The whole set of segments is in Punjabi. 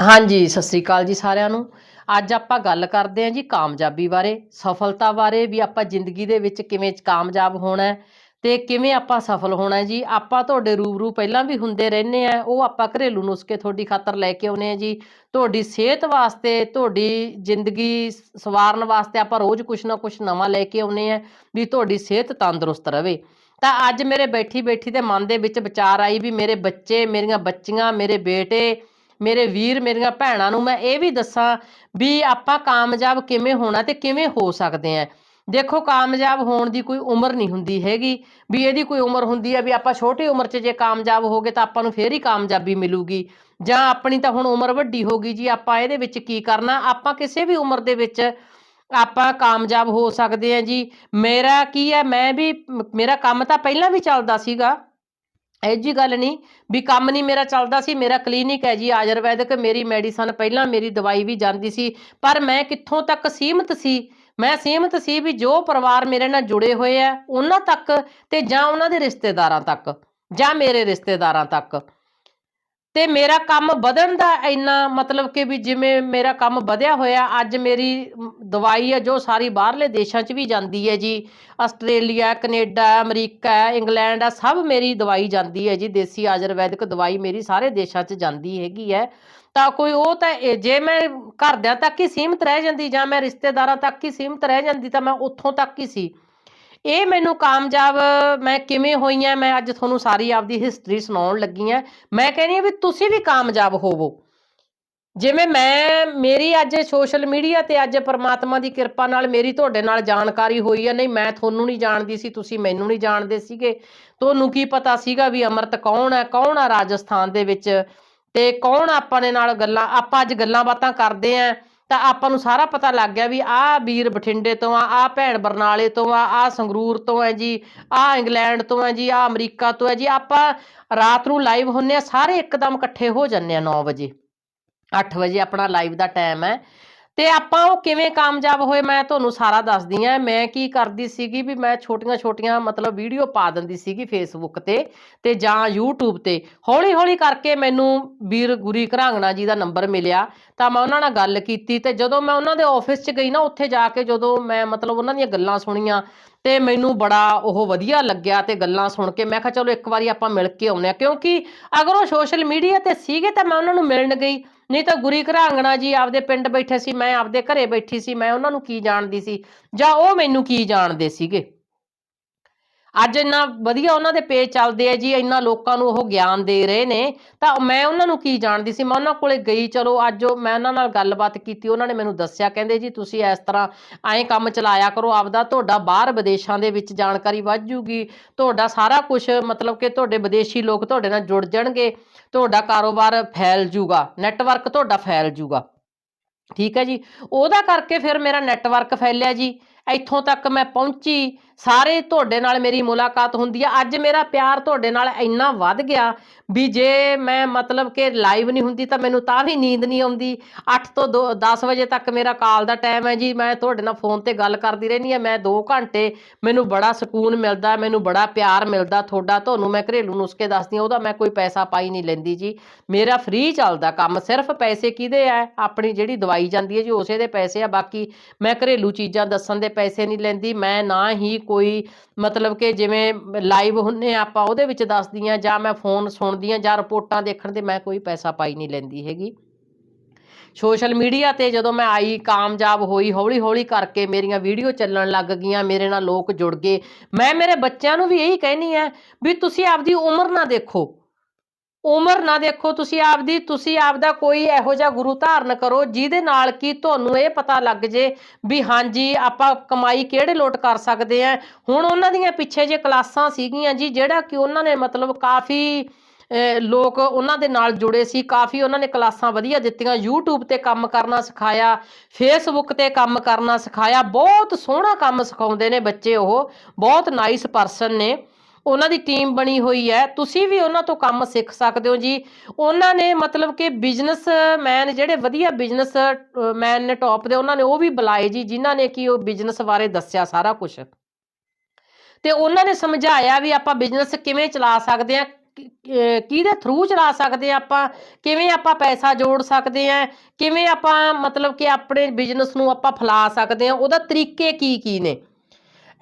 ਹਾਂਜੀ, ਸਤਿ ਸ੍ਰੀ ਅਕਾਲ ਜੀ ਸਾਰਿਆਂ ਨੂੰ। ਅੱਜ ਆਪਾਂ ਗੱਲ ਕਰਦੇ ਹਾਂ ਜੀ ਕਾਮਯਾਬੀ ਬਾਰੇ, ਸਫਲਤਾ ਬਾਰੇ, ਵੀ ਆਪਾਂ ਜ਼ਿੰਦਗੀ ਦੇ ਵਿੱਚ ਕਿਵੇਂ ਕਾਮਯਾਬ ਹੋਣਾ ਹੈ ਤੇ ਕਿਵੇਂ ਆਪਾਂ ਸਫਲ ਹੋਣਾ ਜੀ। ਆਪਾਂ ਤੁਹਾਡੇ ਰੂਬਰੂ ਪਹਿਲਾਂ ਵੀ ਹੁੰਦੇ ਰਹਿੰਦੇ ਆ ਉਹ ਆਪਾਂ ਘਰੇਲੂ ਨੁਸਖੇ ਤੁਹਾਡੀ ਖਾਤਰ ਲੈ ਕੇ ਆਉਨੇ ਆ ਜੀ। ਤੁਹਾਡੀ ਸਿਹਤ ਵਾਸਤੇ, ਤੁਹਾਡੀ ਜ਼ਿੰਦਗੀ ਸਵਾਰਨ ਵਾਸਤੇ ਆਪਾਂ ਰੋਜ਼ ਕੁਛ ਨਾ ਕੁਛ ਨਵਾਂ ਲੈ ਕੇ ਆਉਨੇ ਆ ਵੀ ਤੁਹਾਡੀ ਸਿਹਤ ਤੰਦਰੁਸਤ ਰਹੇ ਤਾਂ ਅੱਜ ਮੇਰੇ ਬੈਠੀ ਬੈਠੀ ਦੇ ਮਨ ਦੇ ਵਿੱਚ ਵਿਚਾਰ ਆਈ ਵੀ ਮੇਰੇ ਬੱਚੇ, ਮੇਰੀਆਂ ਬੱਚੀਆਂ, ਮੇਰੇ ਬੇਟੇ ਮੇਰੇ ਵੀਰ ਮੇਰੀਆਂ ਭੈਣਾਂ ਨੂੰ ਮੈਂ ਇਹ ਵੀ ਦੱਸਾਂ ਵੀ ਆਪਾਂ ਕਾਮਯਾਬ ਕਿਵੇਂ ਹੋਣਾ ਤੇ ਕਿਵੇਂ ਹੋ ਸਕਦੇ ਆ। ਦੇਖੋ ਕਾਮਯਾਬ ਹੋਣ ਦੀ ਕੋਈ ਉਮਰ ਨਹੀਂ ਹੁੰਦੀ ਹੈਗੀ, ਵੀ ਇਹਦੀ ਕੋਈ ਉਮਰ ਹੁੰਦੀ ਹੈ ਵੀ ਆਪਾਂ ਛੋਟੀ ਉਮਰ 'ਚ ਜੇ ਕਾਮਯਾਬ ਹੋ ਗਏ ਤਾਂ ਆਪਾਂ ਨੂੰ ਫੇਰ ਹੀ ਕਾਮਯਾਬੀ ਮਿਲੂਗੀ। ਜਾਂ ਆਪਣੀ ਤਾਂ ਹੁਣ ਉਮਰ ਵੱਡੀ ਹੋ ਗਈ ਜੀ, ਆਪਾਂ ਇਹਦੇ ਵਿੱਚ ਕੀ ਕਰਨਾ, ਆਪਾਂ ਕਿਸੇ ਵੀ ਉਮਰ ਦੇ ਵਿੱਚ ਆਪਾਂ ਕਾਮਯਾਬ ਹੋ ਸਕਦੇ ਆ ਜੀ। ਮੇਰਾ ਕੀ ਹੈ ਮੈਂ ਵੀ, ਮੇਰਾ ਕੰਮ ਤਾਂ ਪਹਿਲਾਂ ਵੀ ਚੱਲਦਾ ਸੀਗਾ। ਇਹ ਜੀ ਗੱਲ ਨਹੀਂ ਵੀ ਕੰਮ ਨਹੀਂ ਮੇਰਾ ਚੱਲਦਾ ਸੀ, ਮੇਰਾ ਕਲੀਨਿਕ ਹੈ ਜੀ ਆਯੁਰਵੈਦਿਕ, ਮੇਰੀ ਮੈਡੀਸਨ ਪਹਿਲਾਂ ਮੇਰੀ ਦਵਾਈ ਵੀ ਜਾਂਦੀ ਸੀ, ਪਰ ਮੈਂ ਕਿੱਥੋਂ ਤੱਕ ਸੀਮਤ ਸੀ? ਮੈਂ ਸੀਮਤ ਸੀ ਵੀ ਜੋ ਪਰਿਵਾਰ ਮੇਰੇ ਨਾਲ ਜੁੜੇ ਹੋਏ ਆ, ਉਹਨਾਂ ਤੱਕ ਤੇ ਜਾਂ ਉਹਨਾਂ ਦੇ ਰਿਸ਼ਤੇਦਾਰਾਂ ਤੱਕ, ਜਾਂ ਮੇਰੇ ਰਿਸ਼ਤੇਦਾਰਾਂ ਤੱਕ। ਤੇ ਮੇਰਾ ਕੰਮ ਵਧਣ ਦਾ ਇੰਨਾ ਮਤਲਬ ਕਿ ਵੀ ਜਿਵੇਂ ਮੇਰਾ ਕੰਮ ਵਧਿਆ ਹੋਇਆ, ਅੱਜ ਮੇਰੀ ਦਵਾਈ ਹੈ ਜੋ ਸਾਰੀ ਬਾਹਰਲੇ ਦੇਸ਼ਾਂ 'ਚ ਵੀ ਜਾਂਦੀ ਹੈ ਜੀ। ਆਸਟ੍ਰੇਲੀਆ, ਕੈਨੇਡਾ, ਅਮਰੀਕਾ, ਇੰਗਲੈਂਡ ਆ ਸਭ ਮੇਰੀ ਦਵਾਈ ਜਾਂਦੀ ਹੈ ਜੀ। ਦੇਸੀ ਆਯੁਰਵੈਦਿਕ ਦਵਾਈ ਮੇਰੀ ਸਾਰੇ ਦੇਸ਼ਾਂ 'ਚ ਜਾਂਦੀ ਹੈਗੀ ਹੈ। ਤਾਂ ਕੋਈ ਉਹ ਤਾਂ ਜੇ ਮੈਂ ਘਰਦਿਆਂ ਤੱਕ ਹੀ ਸੀਮਤ ਰਹਿ ਜਾਂਦੀ ਜਾਂ ਮੈਂ ਰਿਸ਼ਤੇਦਾਰਾਂ ਤੱਕ ਹੀ ਸੀਮਤ ਰਹਿ ਜਾਂਦੀ ਤਾਂ ਮੈਂ ਉੱਥੋਂ ਤੱਕ ਹੀ ਸੀ। ਇਹ ਮੈਨੂੰ ਕਾਮਯਾਬ, ਮੈਂ ਕਿਵੇਂ ਹੋਈ ਆ, ਮੈਂ ਅੱਜ ਤੁਹਾਨੂੰ ਸਾਰੀ ਆਪਦੀ ਹਿਸਟਰੀ ਸੁਣਾਉਣ ਲੱਗੀ ਆ। ਮੈਂ ਕਹਿੰਦੀ ਆ ਵੀ ਤੁਸੀਂ ਵੀ ਕਾਮਯਾਬ ਹੋਵੋ। ਜਿਵੇਂ ਮੈਂ, ਮੇਰੀ ਅੱਜ ਸੋਸ਼ਲ ਮੀਡੀਆ ਤੇ ਅੱਜ ਪ੍ਰਮਾਤਮਾ ਦੀ ਕਿਰਪਾ ਨਾਲ ਮੇਰੀ ਤੁਹਾਡੇ ਨਾਲ ਜਾਣਕਾਰੀ ਹੋਈ ਆ। ਨਹੀਂ, ਮੈਂ ਤੁਹਾਨੂੰ ਨਹੀਂ ਜਾਣਦੀ ਸੀ, ਤੁਸੀਂ ਮੈਨੂੰ ਨਹੀਂ ਜਾਣਦੇ ਸੀਗੇ। ਤੁਹਾਨੂੰ ਕੀ ਪਤਾ ਸੀਗਾ ਵੀ ਅਮਰਤ ਕੌਣ ਹੈ ਕੌਣ ਆ ਰਾਜਸਥਾਨ ਦੇ ਵਿੱਚ ਤੇ ਕੌਣ ਆਪਾਂ ਦੇ ਨਾਲ ਗੱਲਾਂ, ਆਪਾਂ ਅੱਜ ਗੱਲਾਂ ਬਾਤਾਂ ਕਰਦੇ ਆਂ। ਤਾਂ ਆਪਾਂ ਨੂੰ ਸਾਰਾ ਪਤਾ ਲੱਗ ਗਿਆ ਵੀ ਆਹ ਵੀਰ ਬਠਿੰਡੇ ਤੋਂ ਆ, ਆਹ ਭੈਣ ਬਰਨਾਲੇ ਤੋਂ ਆ, ਆਹ ਸੰਗਰੂਰ ਤੋਂ ਹੈ ਜੀ, ਆਹ ਇੰਗਲੈਂਡ ਤੋਂ ਹੈ ਜੀ, ਆਹ ਅਮਰੀਕਾ ਤੋਂ ਹੈ ਜੀ। ਆਪਾਂ ਰਾਤ ਨੂੰ ਲਾਈਵ ਹੁੰਨੇ ਆ, ਸਾਰੇ ਇੱਕਦਮ ਇਕੱਠੇ ਹੋ ਜੰਨੇ ਆ 9 ਵਜੇ। 8 ਵਜੇ ਆਪਣਾ ਲਾਈਵ ਦਾ ਟਾਈਮ ਹੈ। ਤੇ ਆਪਾਂ ਉਹ ਕਿਵੇਂ ਕਾਮਯਾਬ ਹੋਏ ਮੈਂ ਤੁਹਾਨੂੰ ਸਾਰਾ ਦੱਸਦੀ ਆ ਮੈਂ ਕੀ ਕਰਦੀ ਸੀਗੀ ਵੀ ਮੈਂ ਛੋਟੀਆਂ ਛੋਟੀਆਂ ਮਤਲਬ ਵੀਡੀਓ ਪਾ ਦਿੰਦੀ ਸੀਗੀ ਫੇਸਬੁੱਕ ਤੇ ਤੇ ਜਾਂ YouTube ਤੇ। ਹੌਲੀ ਹੌਲੀ ਕਰਕੇ ਮੈਨੂੰ ਵੀਰ ਗੁਰੀ ਘਰਾਂਗਣਾ ਜੀ ਦਾ ਨੰਬਰ ਮਿਲਿਆ। ਤਾਂ ਮੈਂ ਉਹਨਾਂ ਨਾਲ ਗੱਲ ਕੀਤੀ ਤੇ ਜਦੋਂ ਮੈਂ ਉਹਨਾਂ ਦੇ ਆਫਿਸ 'ਚ ਗਈ ਨਾ ਉੱਥੇ ਜਾ ਕੇ ਜਦੋਂ ਮੈਂ ਮਤਲਬ ਉਹਨਾਂ ਦੀਆਂ ਗੱਲਾਂ ਸੁਣੀਆਂ ਤੇ ਮੈਨੂੰ ਬੜਾ ਉਹ ਵਧੀਆ ਲੱਗਿਆ ਤੇ ਗੱਲਾਂ ਸੁਣ ਕੇ ਮੈਂ ਕਿਹਾ ਚਲੋ ਇੱਕ ਵਾਰੀ ਆਪਾਂ ਮਿਲ ਕੇ ਆਉਂਦੇ ਆ ਕਿਉਂਕਿ ਅਗਰ ਉਹ ਸੋਸ਼ਲ ਮੀਡੀਆ ਤੇ ਸੀਗੇ ਤਾਂ ਮੈਂ ਉਹਨਾਂ ਨੂੰ ਮਿਲਣ ਗਈ। ਨਹੀਂ ਤਾਂ ਗੁਰੀ ਘਰਾਂਗਣਾ ਜੀ ਆਪਦੇ ਪਿੰਡ ਬੈਠੇ ਸੀ, ਮੈਂ ਆਪਦੇ ਘਰੇ ਬੈਠੀ ਸੀ, ਮੈਂ ਉਹਨਾਂ ਨੂੰ ਕੀ ਜਾਣਦੀ ਸੀ? ਜਾਂ ਉਹ ਮੈਨੂੰ ਕੀ ਜਾਣਦੇ ਸੀਗੇ? ਅੱਜ ਇੰਨਾ ਵਧੀਆ ਉਹਨਾਂ ਦੇ ਪੇਜ ਚੱਲਦੇ ਆ ਜੀ, ਇੰਨਾ ਲੋਕਾਂ ਨੂੰ ਉਹ ਗਿਆਨ ਦੇ ਰਹੇ ਨੇ, ਤਾਂ ਮੈਂ ਉਹਨਾਂ ਨੂੰ ਕੀ ਜਾਣਦੀ ਸੀ? ਮੈਂ ਉਹਨਾਂ ਕੋਲੇ ਗਈ, ਚਲੋ ਅੱਜ ਉਹ ਮੈਂ ਉਹਨਾਂ ਨਾਲ ਗੱਲਬਾਤ ਕੀਤੀ, ਉਹਨਾਂ ਨੇ ਮੈਨੂੰ ਦੱਸਿਆ, ਕਹਿੰਦੇ ਜੀ ਤੁਸੀਂ ਇਸ ਤਰ੍ਹਾਂ ਐਂ ਕੰਮ ਚਲਾਇਆ ਕਰੋ, ਆਪਦਾ ਤੁਹਾਡਾ ਬਾਹਰ ਵਿਦੇਸ਼ਾਂ ਦੇ ਵਿੱਚ ਜਾਣਕਾਰੀ ਵੱਧ ਜੂਗੀ, ਤੁਹਾਡਾ ਸਾਰਾ ਕੁਝ ਮਤਲਬ ਕਿ ਤੁਹਾਡੇ ਵਿਦੇਸ਼ੀ ਲੋਕ ਤੁਹਾਡੇ ਨਾਲ ਜੁੜ ਜਾਣਗੇ, ਤੁਹਾਡਾ ਕਾਰੋਬਾਰ ਫੈਲ ਜੂਗਾ ਨੈਟਵਰਕ ਤੁਹਾਡਾ ਫੈਲ ਜੂਗਾ। ਠੀਕ ਹੈ ਜੀ, ਉਹਦਾ ਕਰਕੇ ਫਿਰ ਮੇਰਾ ਨੈਟਵਰਕ ਫੈਲਿਆ ਜੀ, ਇੱਥੋਂ ਤੱਕ ਮੈਂ ਪਹੁੰਚੀ ਸਾਰੇ ਤੁਹਾਡੇ ਨਾਲ ਮੇਰੀ ਮੁਲਾਕਾਤ ਹੁੰਦੀ ਆ। ਅੱਜ ਮੇਰਾ ਪਿਆਰ ਤੁਹਾਡੇ ਨਾਲ ਇੰਨਾ ਵੱਧ ਗਿਆ ਵੀ ਜੇ ਮੈਂ ਮਤਲਬ ਕਿ ਲਾਈਵ ਨਹੀਂ ਹੁੰਦੀ ਤਾਂ ਮੈਨੂੰ ਤਾਂ ਵੀ ਨੀਂਦ ਨਹੀਂ ਆਉਂਦੀ। 8 ਤੋਂ 10 ਵਜੇ ਤੱਕ ਮੇਰਾ ਕਾਲ ਦਾ ਟਾਈਮ ਹੈ ਜੀ। ਮੈਂ ਤੁਹਾਡੇ ਨਾਲ ਫੋਨ ਤੇ ਗੱਲ ਕਰਦੀ ਰਹਿੰਦੀ ਆ ਮੈਂ 2 ਘੰਟੇ ਮੈਨੂੰ ਬੜਾ ਸਕੂਨ ਮਿਲਦਾ, ਮੈਨੂੰ ਬੜਾ ਪਿਆਰ ਮਿਲਦਾ। ਤੁਹਾਡਾ, ਤੁਹਾਨੂੰ ਮੈਂ ਘਰੇਲੂ ਨੁਸਖੇ ਦੱਸਦੀ ਆ ਉਹਦਾ ਮੈਂ ਕੋਈ ਪੈਸਾ ਪਾਈ ਨਹੀਂ ਲੈਂਦੀ ਜੀ। ਮੇਰਾ ਫ੍ਰੀ ਚੱਲਦਾ ਕੰਮ। ਸਿਰਫ ਪੈਸੇ ਕਿਹਦੇ ਆ? ਆਪਣੀ ਜਿਹੜੀ ਦਵਾਈ ਜਾਂਦੀ ਹੈ ਜੀ, ਉਸੇ ਦੇ ਪੈਸੇ ਆ। ਬਾਕੀ ਮੈਂ ਘਰੇਲੂ ਚੀਜ਼ਾਂ ਦੱਸਣ ਦੇ ਪੈਸੇ ਨਹੀਂ ਲੈਂਦੀ। ਮੈਂ ਨਾ ਹੀ ਕੋਈ ਮਤਲਬ ਕਿ ਜਿਵੇਂ ਲਾਈਵ ਹੁੰਨੇ ਆ ਆਪਾਂ ਉਹਦੇ ਵਿੱਚ ਦੱਸਦੀ ਆ ਜਾਂ ਮੈਂ ਫੋਨ ਸੁਣਦੀ ਆ ਜਾਂ ਰਿਪੋਰਟਾਂ ਦੇਖਣ ਦੇ ਮੈਂ ਕੋਈ ਪੈਸਾ ਪਾਈ ਨਹੀਂ ਲੈਂਦੀ ਹੈਗੀ। ਸੋਸ਼ਲ ਮੀਡੀਆ ਤੇ ਜਦੋਂ ਮੈਂ ਆਈ, ਕਾਮਯਾਬ ਹੋਈ ਹੌਲੀ ਹੌਲੀ ਕਰਕੇ ਮੇਰੀਆਂ ਵੀਡੀਓ ਚੱਲਣ ਲੱਗ ਗਈਆਂ, ਮੇਰੇ ਨਾਲ ਲੋਕ ਜੁੜ ਗਏ। ਮੈਂ ਮੇਰੇ ਬੱਚਿਆਂ ਨੂੰ ਵੀ ਇਹੀ ਕਹਿਣੀ ਹੈ ਵੀ ਤੁਸੀਂ ਆਪਦੀ ਉਮਰ ਨਾ ਦੇਖੋ। ਉਮਰ ਨਾ ਦੇਖੋ, ਤੁਸੀਂ ਆਪਦੀ, ਤੁਸੀਂ ਆਪਦਾ ਕੋਈ ਇਹੋ ਜਿਹਾ ਗੁਰੂ ਧਾਰਨ ਕਰੋ, ਜਿਹਦੇ ਨਾਲ ਕਿ ਤੁਹਾਨੂੰ ਇਹ ਪਤਾ ਲੱਗ ਜੇ ਵੀ ਹਾਂਜੀ, ਆਪਾਂ ਕਮਾਈ ਕਿਹੜੇ ਲੋਟ ਕਰ ਸਕਦੇ ਆ। ਹੁਣ ਉਹਨਾਂ ਦੀਆਂ ਪਿੱਛੇ ਜੇ ਕਲਾਸਾਂ ਸੀਗੀਆਂ ਜੀ, ਜਿਹੜਾ ਕਿ ਉਹਨਾਂ ਨੇ ਮਤਲਬ ਕਾਫੀ ਲੋਕ ਉਹਨਾਂ ਦੇ ਨਾਲ ਜੁੜੇ ਸੀ, ਕਾਫੀ ਉਹਨਾਂ ਨੇ ਕਲਾਸਾਂ ਵਧੀਆ ਦਿੱਤੀਆਂ, YouTube ਤੇ ਕੰਮ ਕਰਨਾ ਸਿਖਾਇਆ, Facebook ਤੇ ਕੰਮ ਕਰਨਾ ਸਿਖਾਇਆ, ਬਹੁਤ ਸੋਹਣਾ ਕੰਮ ਸਿਖਾਉਂਦੇ ਨੇ ਬੱਚੇ ਉਹ, ਬਹੁਤ ਨਾਈਸ ਪਰਸਨ ਨੇ। ਉਹਨਾਂ ਦੀ ਟੀਮ ਬਣੀ ਹੋਈ ਹੈ। ਤੁਸੀਂ ਵੀ ਉਹਨਾਂ ਤੋਂ ਕੰਮ ਸਿੱਖ ਸਕਦੇ ਹੋ ਜੀ। ਉਹਨਾਂ ਨੇ ਮਤਲਬ ਕਿ ਬਿਜਨਸ ਮੈਨ ਜਿਹੜੇ ਵਧੀਆ ਬਿਜ਼ਨਸ ਮੈਨ ਨੇ ਟੌਪ ਦੇ, ਉਹਨਾਂ ਨੇ ਉਹ ਵੀ ਬੁਲਾਏ ਜੀ, ਜਿਨ੍ਹਾਂ ਨੇ ਕਿ ਉਹ ਬਿਜ਼ਨਸ ਬਾਰੇ ਦੱਸਿਆ ਸਾਰਾ ਕੁਝ ਤੇ ਉਹਨਾਂ ਨੇ ਸਮਝਾਇਆ ਵੀ ਆਪਾਂ ਬਿਜ਼ਨਸ ਕਿਵੇਂ ਚਲਾ ਸਕਦੇ ਆ ਕਿਹਦੇ ਥਰੂ ਚਲਾ ਸਕਦੇ ਆ ਆਪਾਂ, ਕਿਵੇਂ ਆਪਾਂ ਪੈਸਾ ਜੋੜ ਸਕਦੇ ਆ ਕਿਵੇਂ ਆਪਾਂ ਮਤਲਬ ਕਿ ਆਪਣੇ ਬਿਜ਼ਨਸ ਨੂੰ ਆਪਾਂ ਫੈਲਾ ਸਕਦੇ ਆ ਉਹਦਾ ਤਰੀਕੇ ਕੀ ਕੀ ਨੇ।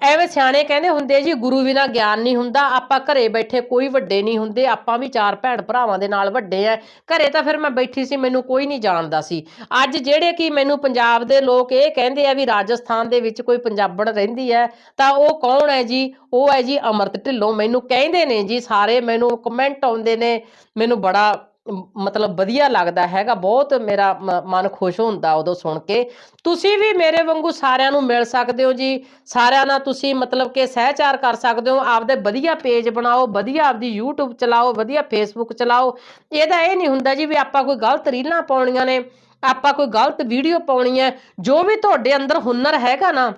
ਐਵੇਂ ਸਿਆਣੇ ਕਹਿੰਦੇ ਹੁੰਦੇ ਜੀ, ਗੁਰੂ ਬਿਨਾ ਗਿਆਨ ਨਹੀਂ ਹੁੰਦਾ, ਆਪਾਂ ਘਰੇ ਬੈਠੇ ਕੋਈ ਵੱਡੇ ਨਹੀਂ ਹੁੰਦੇ, ਆਪਾਂ ਵੀ ਚਾਰ ਭੈਣ ਭਰਾਵਾਂ ਦੇ ਨਾਲ ਵੱਡੇ ਆ। ਘਰੇ ਤਾਂ ਫਿਰ ਮੈਂ ਬੈਠੀ ਸੀ, ਮੈਨੂੰ ਕੋਈ ਨਹੀਂ ਜਾਣਦਾ ਸੀ। ਅੱਜ ਜਿਹੜੇ ਕਿ ਮੈਨੂੰ ਪੰਜਾਬ ਦੇ ਲੋਕ ਇਹ ਕਹਿੰਦੇ ਆ ਵੀ ਰਾਜਸਥਾਨ ਦੇ ਵਿੱਚ ਕੋਈ ਪੰਜਾਬਣ ਰਹਿੰਦੀ ਹੈ, ਤਾਂ ਉਹ ਕੌਣ ਹੈ ਜੀ? ਉਹ ਹੈ ਜੀ ਅਮਰਤ ਢਿੱਲੋਂ। ਮੈਨੂੰ ਕਹਿੰਦੇ ਨੇ ਜੀ ਸਾਰੇ, ਮੈਨੂੰ ਕਮੈਂਟ ਆਉਂਦੇ ਨੇ, ਮੈਨੂੰ ਬੜਾ ਮਤਲਬ ਵਧੀਆ ਲੱਗਦਾ ਹੈਗਾ, ਬਹੁਤ ਮੇਰਾ ਮ- ਮਨ ਖੁਸ਼ ਹੁੰਦਾ ਉਦੋਂ ਸੁਣ ਕੇ। ਤੁਸੀਂ ਵੀ ਮੇਰੇ ਵਾਂਗੂ ਸਾਰਿਆਂ ਨੂੰ ਮਿਲ ਸਕਦੇ ਹੋ ਜੀ। ਸਾਰਿਆਂ ਨਾਲ ਤੁਸੀਂ ਮਤਲਬ ਕਿ ਸਹਿਚਾਰ ਕਰ ਸਕਦੇ ਹੋ। ਆਪਦੇ ਵਧੀਆ ਪੇਜ ਬਣਾਓ, ਵਧੀਆ ਆਪਦੀ YouTube ਚਲਾਓ, ਵਧੀਆ Facebook ਚਲਾਓ। ਇਹਦਾ ਇਹ ਨਹੀਂ ਹੁੰਦਾ ਜੀ ਵੀ ਆਪਾਂ ਕੋਈ ਗਲਤ ਰੀਲਾਂ ਪਾਉਣੀਆਂ ਨੇ, ਆਪਾਂ ਕੋਈ ਗਲਤ ਵੀਡੀਓ ਪਾਉਣੀ ਹੈ। ਜੋ ਵੀ ਤੁਹਾਡੇ ਅੰਦਰ ਹੁਨਰ ਹੈਗਾ ਨਾ,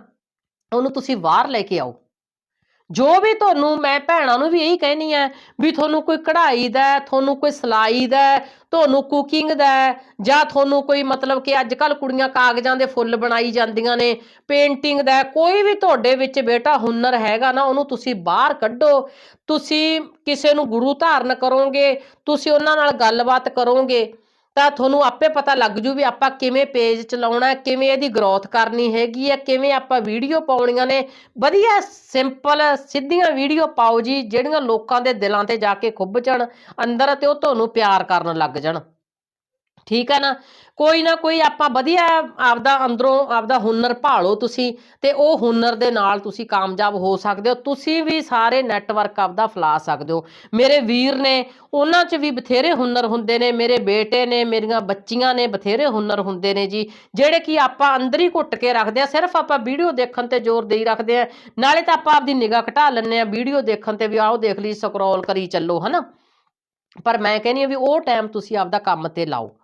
ਉਹਨੂੰ ਤੁਸੀਂ ਬਾਹਰ ਲੈ ਕੇ ਆਓ। ਜੋ ਵੀ ਤੁਹਾਨੂੰ ਮੈਂ ਭੈਣਾਂ ਨੂੰ ਵੀ ਇਹੀ ਕਹਿਣੀ ਹੈ ਵੀ ਤੁਹਾਨੂੰ ਕੋਈ ਕਢਾਈ ਦਾ ਤੁਹਾਨੂੰ ਕੋਈ ਸਿਲਾਈ ਦਾ ਤੁਹਾਨੂੰ ਕੁਕਿੰਗ ਦਾ ਜਾਂ ਤੁਹਾਨੂੰ ਕੋਈ ਮਤਲਬ ਕਿ ਅੱਜ ਕੱਲ ਕੁੜੀਆਂ ਕਾਗਜ਼ਾਂ ਦੇ ਫੁੱਲ ਬਣਾਈ ਜਾਂਦੀਆਂ ਨੇ ਪੇਂਟਿੰਗ ਦਾ ਕੋਈ ਵੀ ਤੁਹਾਡੇ ਵਿੱਚ ਬੇਟਾ ਹੁਨਰ ਹੈਗਾ ਨਾ, ਉਹਨੂੰ ਤੁਸੀਂ ਬਾਹਰ ਕੱਢੋ, ਤੁਸੀਂ ਕਿਸੇ ਨੂੰ ਗੁਰੂ ਧਾਰਨ ਕਰੋਗੇ, ਤੁਸੀਂ ਉਹਨਾਂ ਨਾਲ ਗੱਲਬਾਤ ਕਰੋਗੇ ਤਾਂ ਤੁਹਾਨੂੰ ਆਪੇ ਪਤਾ ਲੱਗ ਜੂ ਵੀ ਆਪਾਂ ਕਿਵੇਂ ਪੇਜ ਚਲਾਉਣਾ, ਕਿਵੇਂ ਇਹਦੀ ਗਰੋਥ ਕਰਨੀ ਹੈਗੀ ਹੈ ਕਿਵੇਂ ਆਪਾਂ ਵੀਡੀਓ ਪਾਉਣੀਆਂ ਨੇ। ਵਧੀਆ ਸਿੰਪਲ ਸਿੱਧੀਆਂ ਵੀਡੀਓ ਪਾਓ ਜੀ, ਜਿਹੜੀਆਂ ਲੋਕਾਂ ਦੇ ਦਿਲਾਂ ਤੇ ਜਾ ਕੇ ਖੁੱਭ ਜਾਣ, ਅੰਦਰ ਤੇ ਉਹ ਤੁਹਾਨੂੰ ਪਿਆਰ ਕਰਨ ਲੱਗ ਜਾਣ। ਠੀਕ ਹੈ ਨਾ? ਕੋਈ ਨਾ ਕੋਈ ਆਪਾਂ ਵਧੀਆ ਆਪਦਾ ਅੰਦਰੋਂ ਆਪਦਾ ਹੁਨਰ ਭਾਲੋ ਤੁਸੀਂ ਤੇ ਉਹ ਹੁਨਰ ਦੇ ਨਾਲ ਤੁਸੀਂ ਕਾਮਯਾਬ ਹੋ ਸਕਦੇ ਹੋ। ਤੁਸੀਂ ਵੀ ਸਾਰੇ ਨੈਟਵਰਕ ਆਪਦਾ ਫੈਲਾ ਸਕਦੇ ਹੋ। ਮੇਰੇ ਵੀਰ ਨੇ, ਉਹਨਾਂ 'ਚ ਵੀ ਬਥੇਰੇ ਹੁਨਰ ਹੁੰਦੇ ਨੇ। ਮੇਰੇ ਬੇਟੇ ਨੇ, ਮੇਰੀਆਂ ਬੱਚੀਆਂ ਨੇ ਬਥੇਰੇ ਹੁਨਰ ਹੁੰਦੇ ਨੇ ਜੀ, ਜਿਹੜੇ ਕਿ ਆਪਾਂ ਅੰਦਰ ਹੀ ਘੁੱਟ ਕੇ ਰੱਖਦੇ ਆ। ਸਿਰਫ ਆਪਾਂ ਵੀਡੀਓ ਦੇਖਣ ਤੇ ਜ਼ੋਰ ਦੇਈ ਰੱਖਦੇ ਆ। ਨਾਲੇ ਤਾਂ ਆਪਾਂ ਆਪਦੀ ਨਿਗਾਹ ਘਟਾ ਲੈਂਦੇ ਆ। ਵੀਡੀਓ ਦੇਖਣ ਤੇ ਵੀ ਆਓ, ਦੇਖ ਲਈ ਸਕਰੋਲ ਕਰੀ ਚੱਲੋ, ਹਨਾ? ਪਰ ਮੈਂ ਕਹਿੰਦੀ ਆ ਵੀ ਉਹ ਟਾਈਮ ਤੁਸੀਂ ਆਪਦਾ ਕੰਮ ਤੇ ਲਾਓ।